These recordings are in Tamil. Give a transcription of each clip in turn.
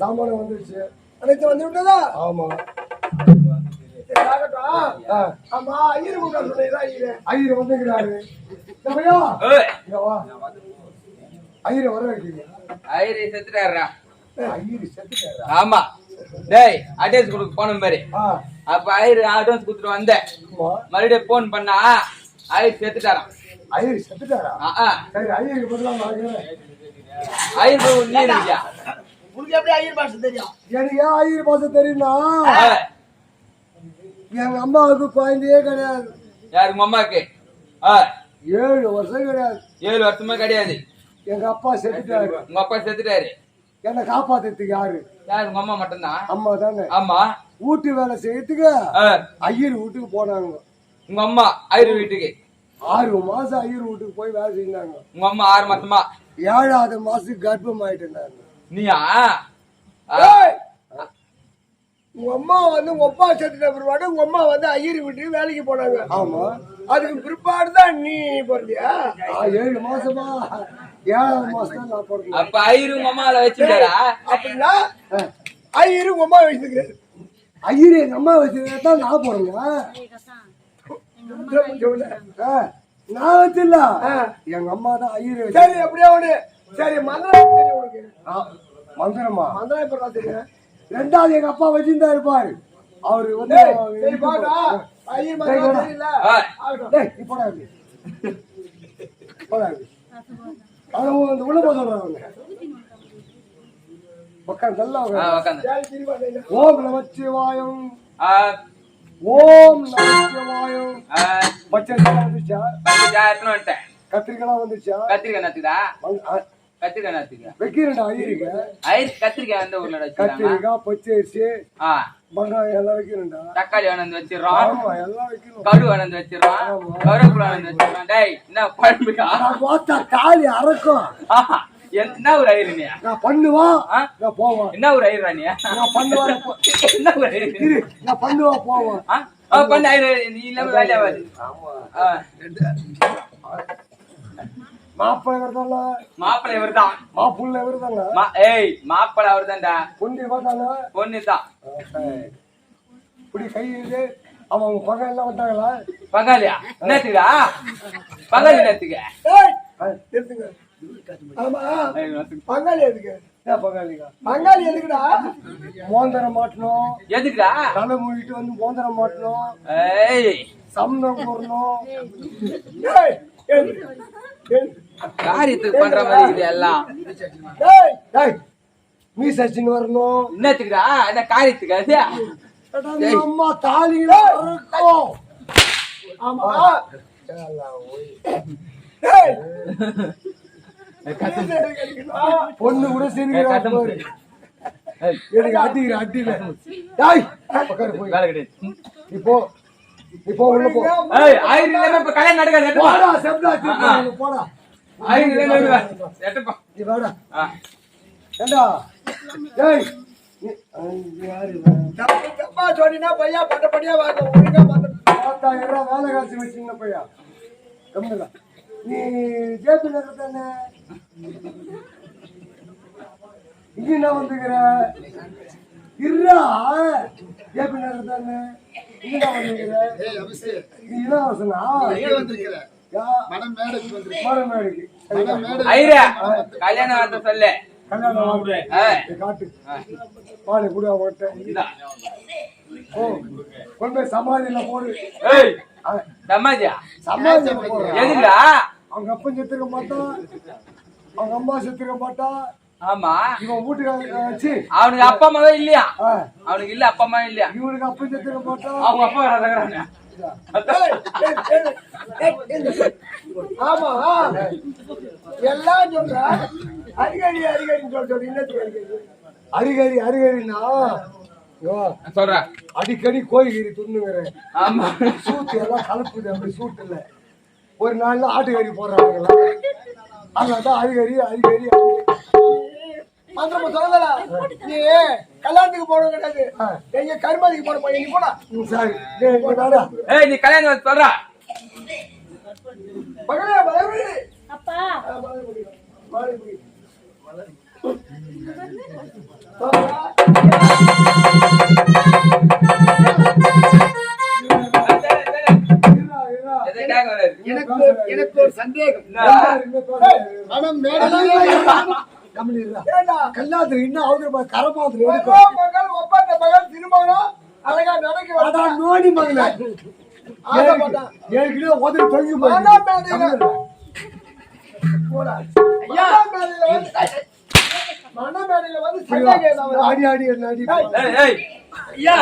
சாமானம் வந்துருச்சு. அனைத்து வந்து விட்டதா? ஆமா. ஆமா ஐயர் கூட்டம் சொன்னீங்களா ஐயர். ஐயர் வந்துக்கிறாரு ஐயர் வர வைக்கிறீங்க. ஐயரு செத்துட்டாருடா. ஐயர் செத்துட்டாரா ஆமா. டேய் அட்ரஸ் கொடுக்க போனோம் பாரு ஆ. அப்ப ஐயரு அட்வான்ஸ் கொடுத்துட்டு வந்தேன். மறுபடியும் போன் பண்ணா ஐயர் செத்துட்டாராம். ஐயர் செத்துட்டாரா? ஆ, ஆ. சரி ஐயருக்கு பதிலா நான் ஐயர் நீ இருக்கியா உங்களுக்கு எப்படி ஐயர் பாஷை தெரியும்? எனக்கு ஏன் ஐயர் பாசம் தெரியும்னா எங்க அம்மாவுக்கு குழந்தையே கிடையாது. யாரு உங்க அம்மாக்கு? ஏழு வருஷம் கிடையாது. ஏழு வருஷமா கிடையாது. எங்க அப்பா செத்துட்டாரு. உங்க அப்பா செத்துட்டாரு. என்னை காப்பாத்துறதுக்கு யாரு? யாரு? உங்க அம்மா மட்டும்தான்? அம்மா தானே. ஆமா. வீட்டு வேலை செய்யறதுக்கு ஐயர் வீட்டுக்கு போனாங்க. உங்க அம்மா ஐயர் வீட்டுக்கு? ஆறு மாசம் ஐயர் வீட்டுக்கு போய் வேலை செஞ்சாங்க. உங்க அம்மா ஆறு மாசமா? ஏழாவது மாசத்துக்கு கர்ப்பம் ஆயிட்டேன் நீயா! உங்க அம்மா வந்து உங்க அப்பா செத்துட்ட பிற்பாடு உங்க அம்மா வந்து ஐயர் வீட்டுக்கு வேலைக்கு போனாங்க. ஆமா. அதுக்கு பிற்பாடு தான் நீ பிறந்தியா? ஆ, ஏழு மாசமா? ஏழாவது மாசம் தான் நான் பிறந்தேன். அப்ப ஐயரு உங்க அம்மால வச்சுட்டாரா அப்படின்னா ஐயர் உங்க அம்மா வச்சுக்கிறாரு ஐயர் எங்க அம்மா வச்சு தான் நான் பிறந்தேன். ஆ, நான் வச்சில்ல எங்க அம்மா தான் ஐயர் சரி அப்படியே ஒண்ணு சரி மந்திரம் தெரியும் உனக்கு? மந்திரமா? மந்திரம் எப்படா தெரியும். ரெண்டாவது எங்க அப்பா வச்சிருந்தா இருப்பாரு அவரு வந்து வந்து உள்ள போக சொல்றாங்க உட்காந்து நல்லா செய்யுங்க. ஓம் நமச்சிவாயம். ஓம் நமச்சிவாயம். பச்சரிக்கலாம் வந்துச்சா கத்திரிக்கலாம் வந்துச்சா கத்திரிக்காய் நத்துதா கத்திரிக்காய் நத்துக்க வைக்கிறேன்டா ஐயருக்கு ஐயர் கத்திரிக்காய் எந்த ஊர்ல கத்திரிக்காய் பச்சரிசி வெங்காயம் எல்லாம் வைக்கிறேன்டா. தக்காளி வேணாந்து வச்சிடறோம். ஆமா எல்லாம் வைக்கணும். கரு வேணாந்து வச்சிடறோம். கருவேப்பிலை வேணாந்து வச்சிடறோம். டேய் என்ன குழம்புக்கா நான் பார்த்தா காலி அறக்கும் என்ன ஒரு ஐயர் நீ? நான் பண்ணுவான்? நான் போவான். என்ன ஒரு ஐயரா நீ? நான் பண்ணுவான். என்ன ஒரு ஐயர் நான் பண்ணுவான் போவான். பண்ணு ஐயர் நீ இல்லாம வேலையாவாது ஆ, மாப்பிள்ளை வருதாங்க மாப்பிள்ளை இவர்தான். மாப்புள்ள வருதாங்க மா ஏய் மாப்பிள்ளை அவர்தான்டா. பொண்ணு பார்த்தாங்க பொண்ணு தான் இப்படி கை இது அவன் எல்லாம் வந்தாங்களா? பங்காளியா என்னத்துக்கா பங்காளி என்னத்துக்க நிறுத்துங்க. ஆமா. பங்காளி எதுக்கு? பங்காளி எதுக்குடா? மோந்திரம் மாட்டணும். எதுக்குடா? தலை மூடிட்டு வந்து மோந்திரம் மாட்டணும். ஏய். சம்பளம் போடணும். ஏய், காரியத்துக்கு பண்ற மாதிரி இது எல்லாம். சச்சின் வரணும். என்னத்துக்குடா? என்ன காரியத்துக்கு அது? நீ அம்மா ஆமா. பொண்ணு கூட சிரிக்கிறா பாரு எனக்கு அடிக்கிற அடியில டேய் பக்கம் போய். வேலை கிடையாது நீ போ நீ போ உள்ள போ. ஏய் ஆயிரம் இப்ப கல்யாணம் நடக்காது போடா செப்டா போடா. தப்பு சொன்னீங்கன்னா பையா பட்டப்படியா வாங்க ஒழுங்கா வந்து பத்தாயிரம் வேலை காசு வச்சுங்க பையா. கம்மிடா நீ ஜேபி நகர் தானே இங்க என்ன வந்துக்கிற? இருடா. ஜேபி நகர் தானே இங்க என்ன வந்துக்கிற? இது கல்யாணம் வார்த்தை சொல்லு. பாடு கூட கொண்டு போய் சமாதியில போடு. சமாதியா? போடுறா எதுக்குடா அவங்க அப்பன் செத்துக்க மாட்டான். அவங்க அம்மா செத்துக்க மாட்டான். ஆமா. இவன் வச்சு அவனுக்கு அப்பா அம்மாவே இல்லையா? ஆ, அவனுக்கு இல்ல அப்பா அம்மா இல்லையா? இவனுக்கு அப்பன் செத்துக்க மாட்டான். அவங்க அப்பா ஆமா எல்லாம் சொல்ற அடிக்கடி அடிக்கடின்னு சொல்ற என்னத்துக்கு அடிக்கடி அரிகரி அரிகரினா இங்க வா. சொல்றேன் அடிக்கடி கோழிகறி துண்ணுங்கிறேன் ஆமா சூட்டு எல்லாம் கலப்புது அப்படி சூட்டு இல்ல ஒரு நாள்ல ஆட்டுக்கறி போடுறாங்க அதனால போடுறாங்களா அதான் அரிகரி அரிகரி மந்திரமா சொல்லல நீ கல்யாணத்துக்கு போனது கிடையாது. எங்க கருமாதிக்கு போன பையன். நீ போடா. சரி. ஏய் நீ கல்யாணம் சொல்றா. மகளே மலர்விழி அப்பா? எனக்கு ஒரு- எனக்கு ஒரு சந்தேகம். மனம் மேடையிலே கல்லாத்துல இன்னும் ஒப்பா எடுக்கும் மகள் மகள் திருமணம். அழகா நடக்க அதான் நோடி மகள. ஆசைப்பட்டான் ஏற்கனவே உதவி ஐயா.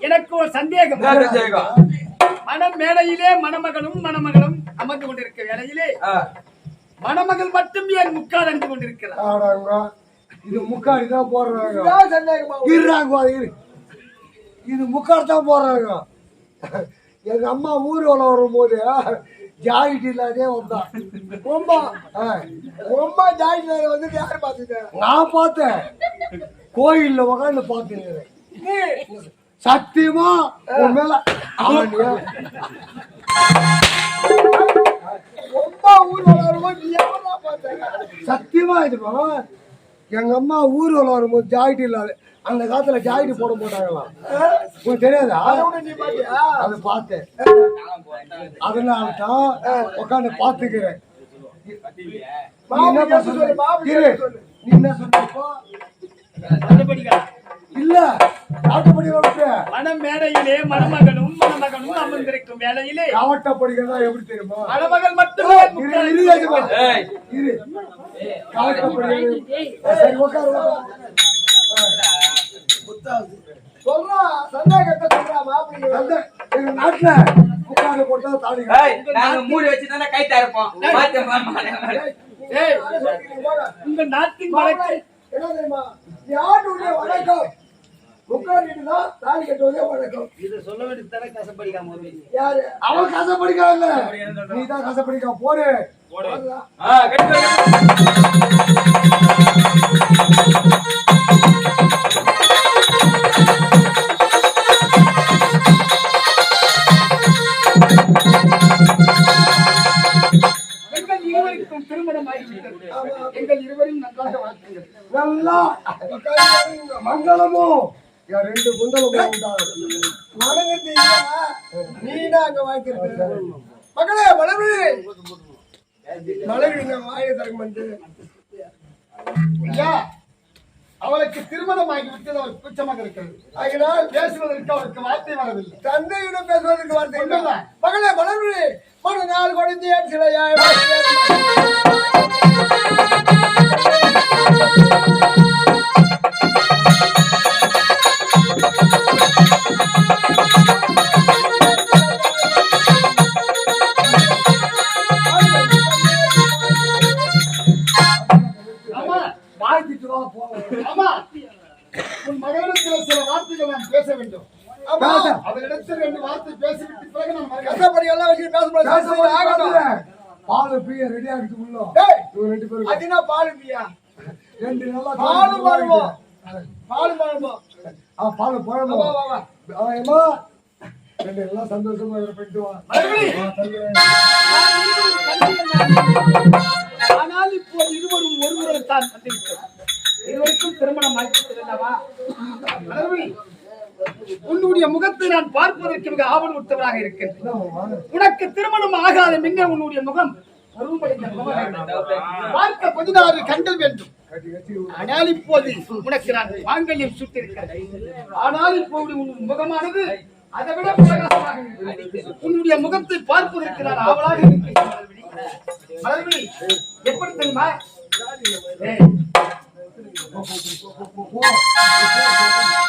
எனக்கு ஒரு சந்தேகம்? மணம் மேடையிலே மணமகனும் மணமகளும் அமர்ந்து கொண்டிருக்க வேளையிலே ஆ, மணமகள் மட்டும் என் முக்கால் அணிந்து கொண்டிருக்கிறார்? இது முக்காடி தான் போடுறாங்க. இருறாங்க இரு. இது முக்காடி தான் போடுறாங்க. எங்க அம்மா ஊர்வலம் வரும்போது ஜாக்கெட் இல்லாதே வந்தான் ரொம்ப ஆ, ரொம்ப ஜாயிண்ட் வந்து யார் பாத்துட்டேன் நான் பார்த்தேன். கோயில்ல உட்காந்து பார்த்தேன். சத்தியமா? உன் மேல ஆமாண்டியா? ரொம்ப ஊர் வளரும்போது நீ எவ்வளோ பார்த்தேன் சத்தியமா இதுமா எங்க அம்மா ஊர்வலம் வரும்போது ஜாக்கெட் இல்லாத அந்த காலத்துல ஜாக்கெட் போட மாட்டாங்களாம் உனக்கு தெரியாதா? அதோட நீ பாத்தியா? அதை பார்த்தேன். அதனால தான் உட்காந்து பார்த்துக்கிறேன். என்ன சொல்லு. நீ என்ன சொன்னப்போ இல்ல. விட்டு மணம் மேடையிலே மணமகனும் மணமகனும் அமர்ந்திருக்கும் வேளையிலே காவட்டப்படிக்கிறதா எப்படி தெரியுமா? மணமகள் மட்டுமே இரு இரு எஜமா. ஏய், இரு. காவட்டப்படி சரி உட்காரு உட்காரு. சொல்றா சந்தேகத்தை சொல்றா மாப்பிள்ளை அந்த எங்க நாட்டுல உட்காந்து போட்டா தாலி ஏய், நாங்க மூடி வச்சுதானே கை தரப்போம். உங்க நாட்டின் வழக்கு என்ன தெரியுமா? உட்கார்ந்துட்டு தான் தாலி கட்டுவதே வணக்கம் இது சொல்ல வேண்டியது தானே கசப்படிக்காம யாரு? அவன் கசப்படிக்காத நீ தான் கசப்படிக்கா போடு. ஆ ரெண்டு குண்டலும் உண்டாகும் வணங்கத்தை நீடா அங்க வாய்க்கிறது மகளே மலர்வி இங்க வாயை தரங்க வந்து ஐயா அவளுக்கு திருமணம் ஆகிவிட்டது அவள் கூச்சமாக இருக்கிறது ஆகினால் பேசுவதற்கு அவளுக்கு வார்த்தை வரவில்லை தந்தையிடம் பேசுவதற்கு வார்த்தை இல்லை. மகளே மலர்வி மன நாள் கொடுத்தேன் சிலையாய் ஆமா ரெண்டு நல்லா பாலும் பாலுமோ பாலும் பாலுமோ ஆ பால் பழமா வா, வா, வா. ஏமா ரெண்டு எல்லாம் சந்தோஷமா இதை பண்ணிட்டு வா மறுபடி. வா, தம்பி. ஆனால் இப்போது இருவரும் ஒருவரை தான் வந்துவிட்டோம் இருவருக்கும் திருமணம் உன்னுடைய முகத்தை நான் பார்ப்பதற்கு மிக ஆவல் உற்றவராக இருக்கின்றேன்? உனக்கு திருமணம் ஆகாத முன்ன உன்னுடைய முகம். பார்க்க பதினாறு கண்கள் வேண்டும். ஆனால் இப்போது உனக்கு நான் மாங்கல்யம் சுட்டிருக்கிறேன். ஆனால் இப்போது உன் முகமானது அதை விட பிரகாசமாக உன்னுடைய முகத்தை பார்ப்பதற்கு நான் ஆவலாக இருக்கிறேன். எப்படி தெரியுமா? ஏய், மலர்விழி,